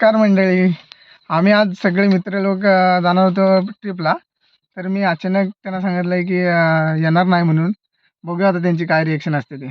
नमस्कार मंडळी. आम्ही आज सगळे मित्र लोक जाणार होतो ट्रिपला तर मी अचानक त्यांना सांगितलं आहे की येणार नाही म्हणून. बघूया आता त्यांची काय रिएक्शन असते ते.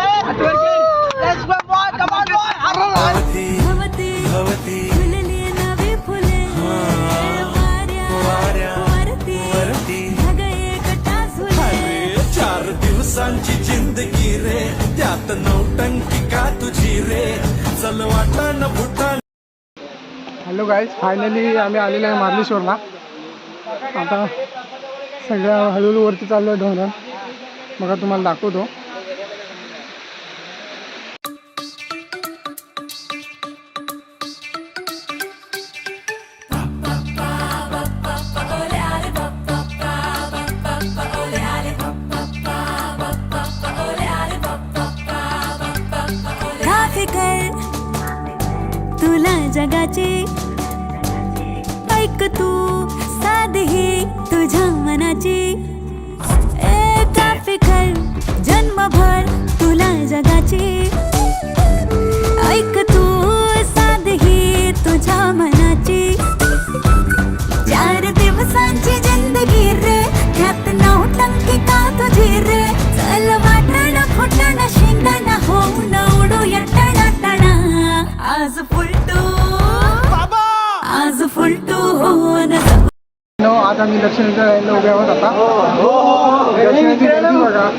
दिवसांची जिंदगी रे. त्यात नौटंकी का तुझी रे? चल वाटण भूटान. हॅलो गाईज फायनली आम्ही आलेलो आहे मार्लेश्वरला. आता सगळ्या हळूहळू वरती चाललो आहे धोरण. बघा तुम्हाला दाखवतो. जगाची. ऐक तू साधही तुझ्या मनाची. ए काफी जन्म नो आज आम्ही उभ्या लाईनला उभे आहोत आता. दर्शनाची बघा.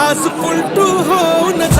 टाणा आज फुलटू आज पुलटू होऊन जग